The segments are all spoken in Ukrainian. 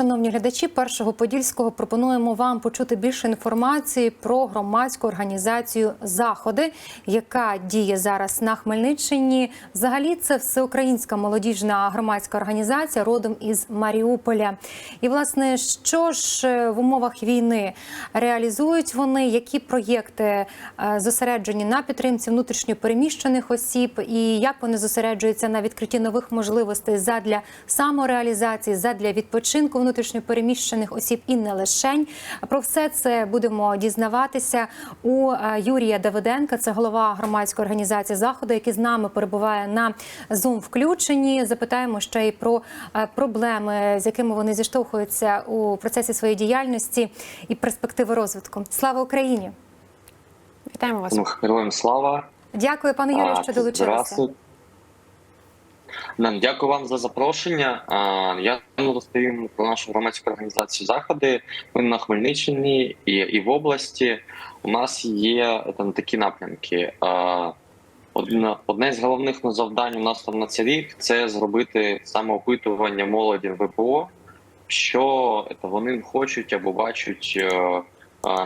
шановні глядачі першого подільського пропонуємо вам почути більше інформації про громадську організацію Заходи, яка діє зараз на Хмельниччині. Взагалі, це всеукраїнська молодіжна громадська організація родом із Маріуполя. І власне, що ж е, в умовах війни реалізують вони, які проєкти е, зосереджені на підтримці внутрішньо переміщених осіб, і як вони зосереджуються на відкритті нових можливостей задля самореалізації, задля відпочинку внутрішньопереміщених осіб і не лишень. Про все це будемо дізнаватися у е, Юрія Давиденка, це голова громадської організації заходу, який з нами перебуває на Zoom включенні. Запитаємо ще й про е, проблеми, з якими вони зіштовхуються у процесі своєї діяльності і перспективи розвитку. Слава Україні! Вітаємо вас. Героям слава. Дякую, пане Юрію, що долучилися. Нам дякую вам за запрошення. Я розповім про нашу громадську організацію заходи. Ми на Хмельниччині і, і в області. У нас є там такі напрямки. Одне, одне з головних завдань у нас там на цей рік це зробити самоопитування молоді в ВПО, що вони хочуть або бачать е, е,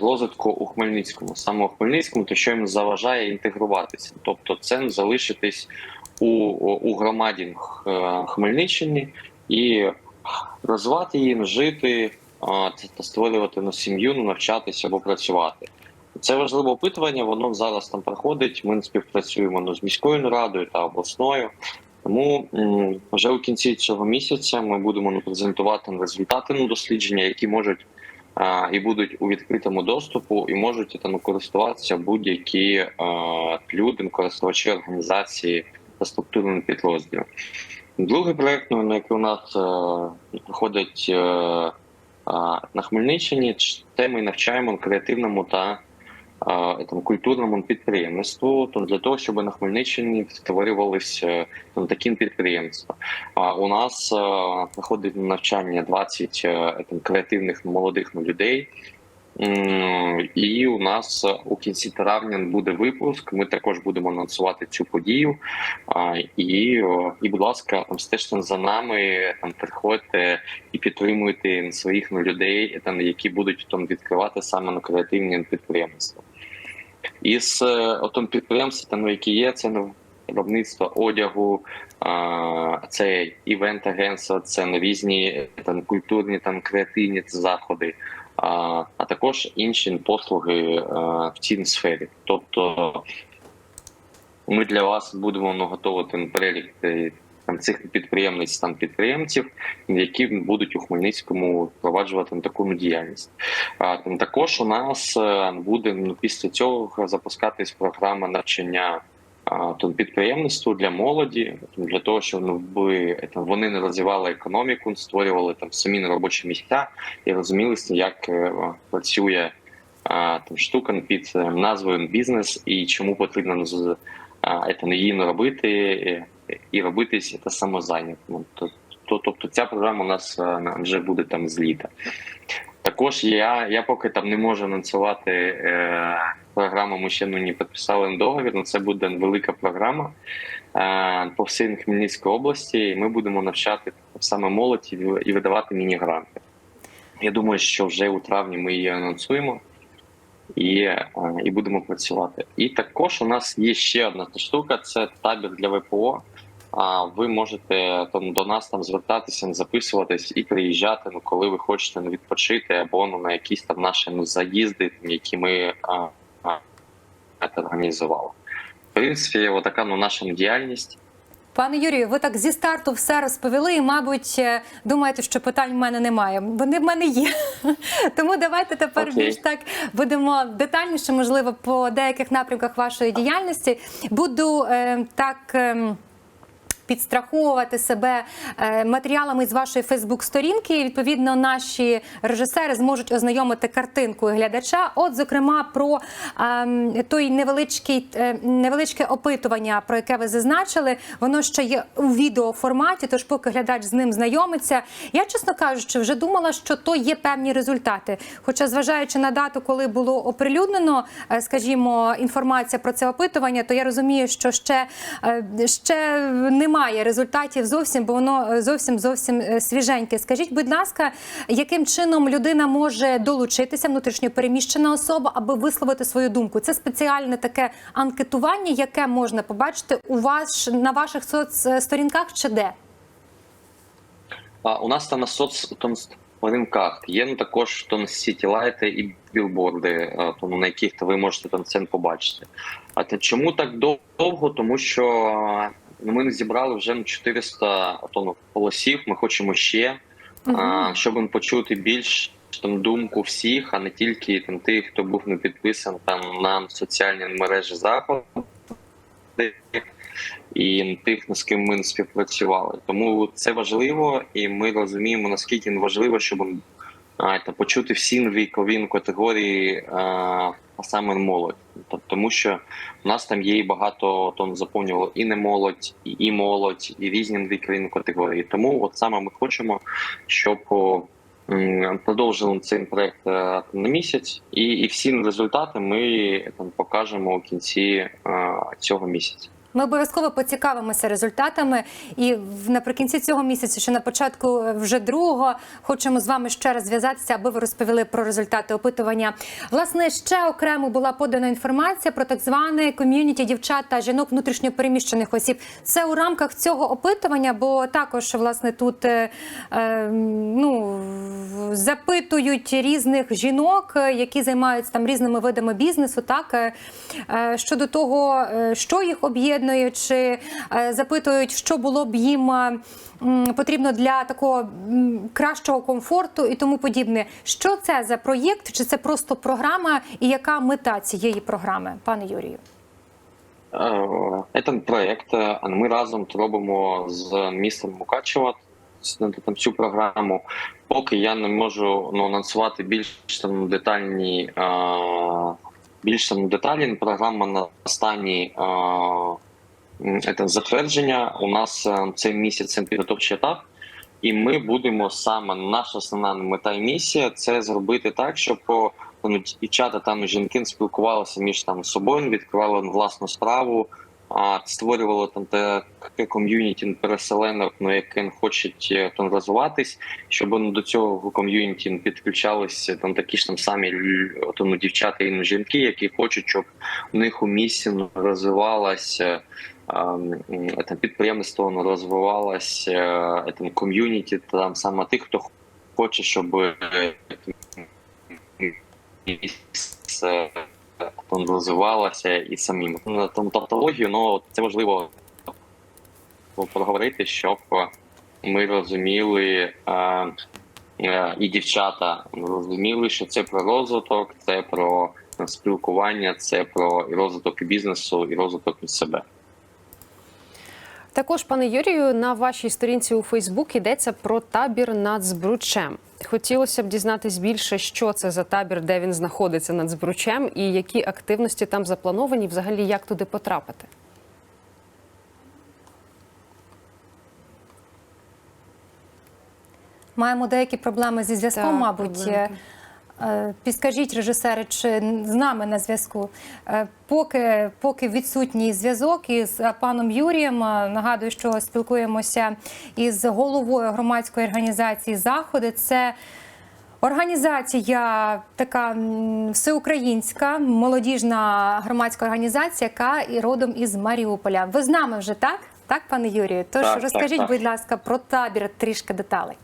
розвитку у Хмельницькому, саме у Хмельницькому, то що їм заважає інтегруватися, тобто це залишитись у, у громаді Х- Хмельниччині і розвивати їм, жити та- створювати ну, сім'ю, ну, навчатися або працювати. Це важливе опитування, воно зараз там проходить. Ми співпрацюємо ну, з міською радою та обласною. Тому вже у кінці цього місяця ми будемо ну, презентувати результати ну, дослідження, які можуть а, і будуть у відкритому доступу, і можуть там користуватися будь-які люди, користувачі організації та структурним підрозділом. Другий проект, ну, на який у нас е, проходить е, на Хмельниччині, це ми навчаємо креативному та там, культурному підприємництву, то для того, щоб на Хмельниччині створювалися там, такі підприємства. А у нас е, проходить навчання 20 е, там, креативних молодих ну, людей. І у нас у кінці травня буде випуск. Ми також будемо анонсувати цю подію. І, і будь ласка, там стежте за нами, там приходьте і підтримуйте своїх ну, людей, там які будуть там відкривати саме на креативні підприємства. Із е, отом підприємств, там, які є, це ну, виробництво одягу, це івент агентства, це ну, різні там культурні там креативні заходи. А, також інші послуги е, в цій сфері. Тобто ми для вас будемо ну, готувати перелік там, цих підприємниць там підприємців, які будуть у Хмельницькому впроваджувати таку діяльність. А, там, також у нас е, буде ну, після цього запускатись програма навчання. Підприємництву для молоді для того, щоб ну, вони не розвивали економіку, створювали там самі робочі місця і розуміли, як е, працює там штука під е, назвою бізнес і чому потрібно її не робити е, і робитись це самозайнятим. Ну, то- то- Тобто ця програма у нас вже буде там з літа. Також я, я поки там не можу анонсувати програму, ми ще ну, підписали договір, але це буде велика програма е, по всій Хмельницькій області. Ми будемо навчати саме молодь і, і видавати міні-гранти. Я думаю, що вже у травні ми її анонсуємо і, е, і будемо працювати. І також у нас є ще одна штука: це табір для ВПО. А ви можете там до нас там звертатися, записуватись і приїжджати, ну коли ви хочете ну, відпочити або ну, на якісь там наші ну, заїзди, які ми а, а, це. В принципі, отака ну, наша діяльність. Пане Юрію, ви так зі старту все розповіли, і, мабуть, е, думаєте, що питань в мене немає. Вони в мене є. Тому давайте тепер okay. більш так будемо детальніше, можливо, по деяких напрямках вашої діяльності. Буду е, так. ем, Підстраховувати себе е, матеріалами з вашої Фейсбук-сторінки. Відповідно, наші режисери зможуть ознайомити картинкою глядача. От, зокрема, про ем, той невеличкий е, невеличке опитування, про яке ви зазначили. Воно ще є у відеоформаті. Тож, поки глядач з ним знайомиться, я чесно кажучи, вже думала, що то є певні результати. Хоча, зважаючи на дату, коли було оприлюднено, е, скажімо, інформація про це опитування, то я розумію, що ще, ще немає немає результатів зовсім, бо воно е, зовсім зовсім е, свіженьке. Скажіть, будь ласка, яким чином людина може долучитися, внутрішньо переміщена особа, аби висловити свою думку? Це спеціальне таке анкетування, яке можна побачити у вас на ваших соцсторінках чи де? А у нас там на соцсторінках є ну, також там сітілайти і білборди, тому на яких то ви можете там це побачити. А чому так довго? Тому що ми не зібрали вже ну, 400 тонн голосів. Ми хочемо ще, а, щоб почути більш там думку всіх, а не тільки там тих, хто був не підписаний там на соціальні мережі заходу. І тих, з ким ми не співпрацювали. Тому це важливо, і ми розуміємо, наскільки важливо, щоб а, та, почути всі вікові категорії, а, а саме молодь. Тому що у нас там є і багато тон заповнювало і не молодь, і, і молодь, і різні вікові категорії. Тому от саме ми хочемо, щоб продовжили цей проект е, на місяць, і, і всі результати ми там покажемо у кінці е, цього місяця. Ми обов'язково поцікавимося результатами. І наприкінці цього місяця, що на початку е, вже другого, хочемо з вами ще раз зв'язатися, аби ви розповіли про результати опитування. Власне, ще окремо була подана інформація про так зване ком'юніті дівчат та жінок внутрішньопереміщених осіб. Це у рамках цього опитування, бо також власне тут е, е, ну, запитують різних жінок, е, які займаються там різними видами бізнесу, так е, е, щодо того, що їх об'єднує, чи запитують, що було б їм потрібно для такого кращого комфорту і тому подібне. Що це за проєкт? Чи це просто програма, і яка мета цієї програми, пане Юрію? Це проект. е, Ми разом робимо з містом Мукачева там цю програму. Поки я не можу ну, анонсувати більш там детальні е, більш там деталі. Програма на останній е, це затвердження. У нас е, цей місяць це підготовчий етап. І ми будемо саме наша основна мета і місія це зробити так, щоб ну, дівчата та ну, жінки спілкувалися між там собою, відкривали власну справу, а створювали там таке ком'юніті переселенок, ну яке хочуть е, там розвиватись, щоб ну, до цього ком'юніті підключалися там такі ж там самі лю- от, ну, дівчата і ну, жінки, які хочуть, щоб у них у місті ну, розвивалася. Там підприємство воно розвивалося, е, там ком'юніті, там саме тих, хто хоче, щоб е, місце там розвивалося і самим. Ну, тавтологію, ну це важливо проговорити, щоб ми розуміли. е, е, І дівчата розуміли, що це про розвиток, це про спілкування, це про розвиток бізнесу, і розвиток від себе. Також, пане Юрію, на вашій сторінці у Фейсбук йдеться про табір над Збручем. Хотілося б дізнатись більше, що це за табір, де він знаходиться над Збручем, і які активності там заплановані, взагалі як туди потрапити. Маємо деякі проблеми зі зв'язком, мабуть. проблемки. Е, Підскажіть, режисери, чи з нами на зв'язку? Е, Поки, поки відсутній зв'язок із е, паном Юрієм, нагадую, що спілкуємося із головою громадської організації Заходи. Це Організація така всеукраїнська, молодіжна громадська організація, яка і родом із Маріуполя. Ви з нами вже так? Так, пане Юрію? Тож Так, так, розкажіть, так. будь ласка, про табір трішки деталей.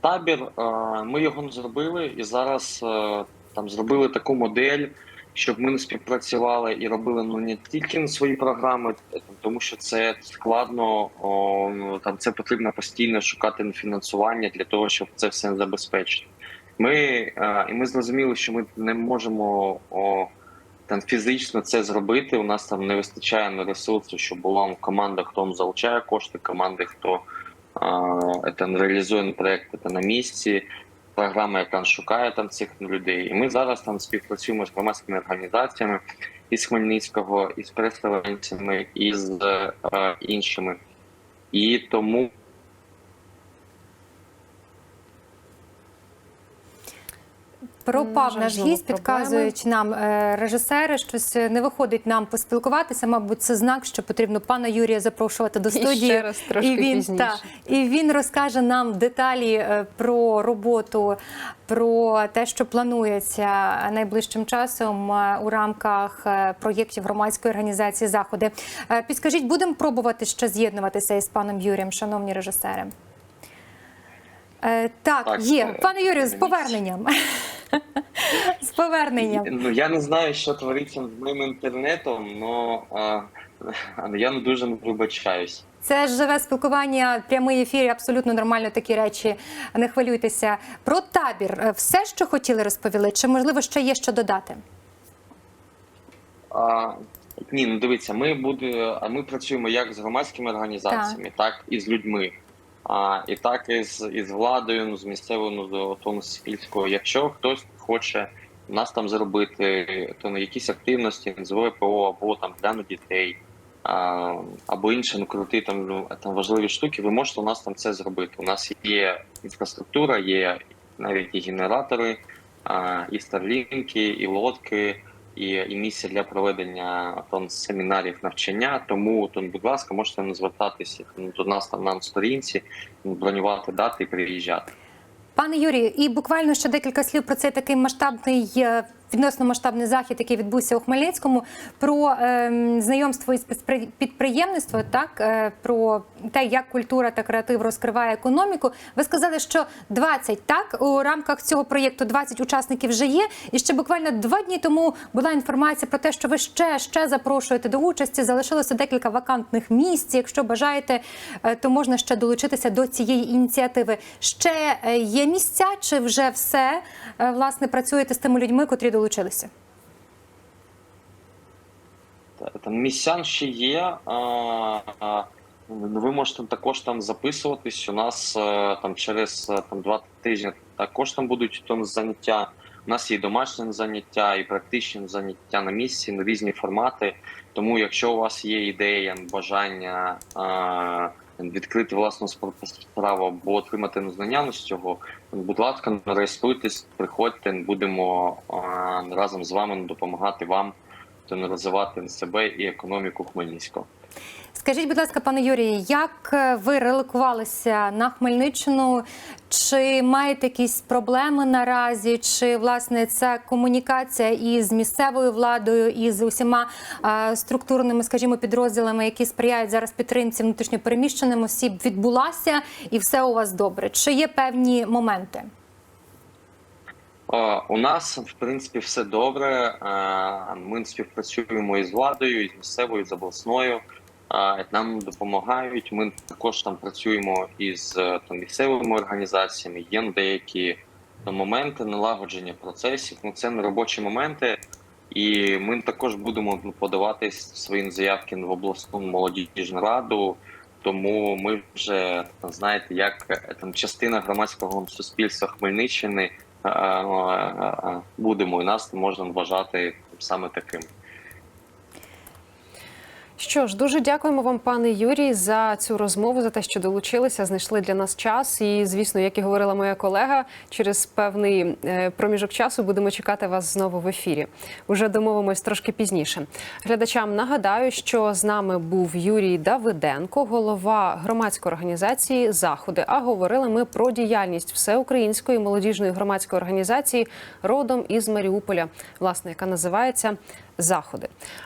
Табір, ми його зробили, і зараз е, там зробили таку модель, щоб ми співпрацювали і робили ну не тільки на свої програми, тому що це складно. ну, Там це потрібно постійно шукати фінансування для того, щоб це все забезпечити. Ми е, і ми зрозуміли, що ми не можемо там фізично це зробити. У нас там не вистачає на ресурсу, щоб була команда, хто залучає кошти, команди, хто там реалізуємо проект та на місці, програма, яка шукає там цих людей. І ми зараз там співпрацюємо з громадськими організаціями із Хмельницького, із переселенцями, із е, іншими. І тому Пропав наш гість, підказують нам е, режисери. Щось не виходить нам поспілкуватися. Мабуть, це знак, що потрібно пана Юрія запрошувати до І студії. ще раз трошки і він пізніше. та, і він розкаже нам деталі е, про роботу, про те, що планується найближчим часом е, у рамках е, проєктів громадської організації заходи. Е, Підскажіть, будемо пробувати ще з'єднуватися із паном Юрієм, шановні режисери. Е, Так, Так, є. е, Пане Юрію, з поверненням. З поверненням. Ну я не знаю, що твориться з моїм інтернетом, але я не дуже вибачаюсь. Це живе спілкування, прямий ефір, абсолютно нормально такі речі. Не хвилюйтеся. Про табір е, все, що хотіли, розповіли, чи можливо ще є що додати? А, ні, ну дивіться, ми буде, ми працюємо як з громадськими організаціями, так, і з людьми. А, і так і з, і владою, ну, з місцевою, ну, до тому сільською. Якщо хтось хоче нас там зробити, то на якісь активності з ВПО або там для дітей, або інші ну, круті там, ну, там важливі штуки, ви можете у нас там це зробити. У нас є інфраструктура, є навіть і генератори, а, і старлінки, і лодки і, і місце для проведення там, семінарів навчання. Тому, то, будь ласка, можете не звертатися ну, до нас там на сторінці, бронювати дати і приїжджати. Пане Юрію, і буквально ще декілька слів про цей такий масштабний. Відносно масштабний захід, який відбувся у Хмельницькому, про е, знайомство із підпри- підприємництвом, так е, про те, як культура та креатив розкриває економіку. Ви сказали, що 20, так у рамках цього проєкту 20 учасників вже є. І ще буквально два дні тому була інформація про те, що ви ще ще запрошуєте до участі. Залишилося декілька вакантних місць. Якщо бажаєте, е, то можна ще долучитися до цієї ініціативи. Ще е, є місця, чи вже все власне працюєте з тими людьми, котрі долучилися? Там місцян ще є. А, ви можете також там записуватись. У нас е, там через е, там два тижні також там будуть там заняття. У нас є і домашні заняття, і практичні заняття на місці, на різні формати. Тому, якщо у вас є ідея, бажання а, відкрити власну справу або отримати знання ну, з цього, будь ласка, реєструйтесь, приходьте, будемо разом з вами допомагати вам розвивати себе і економіку Хмельницького. Скажіть, будь ласка, пане Юрію, як е, ви релокувалися на Хмельниччину? Чи маєте якісь проблеми наразі? Чи власне ця комунікація із місцевою владою і з усіма е, структурними, скажімо, підрозділами, які сприяють зараз підтримці внутрішньопереміщеним осіб, відбулася і все у вас добре? Чи є певні моменти? Е, У нас в принципі все добре. Е, Ми співпрацюємо із владою, із місцевою, з обласною. Е, Нам допомагають. Ми також там працюємо із е, там місцевими організаціями. Є деякі там, моменти налагодження процесів. Ну це не робочі моменти. І ми також будемо ну, подавати свої заявки в обласну молодіжну раду. Тому ми вже там, знаєте, як е, там частина громадського суспільства Хмельниччини е, е, е, будемо, і нас можна вважати саме таким. Що ж, дуже дякуємо вам, пане Юрій, за цю розмову, за те, що долучилися, знайшли для нас час. І, звісно, як і говорила моя колега, через певний е, проміжок часу будемо чекати вас знову в ефірі. Уже домовимось трошки пізніше. Глядачам нагадаю, що з нами був Юрій Давиденко, голова громадської організації Заходи. А говорили ми про діяльність всеукраїнської молодіжної громадської організації родом із Маріуполя, власне, яка називається Заходи.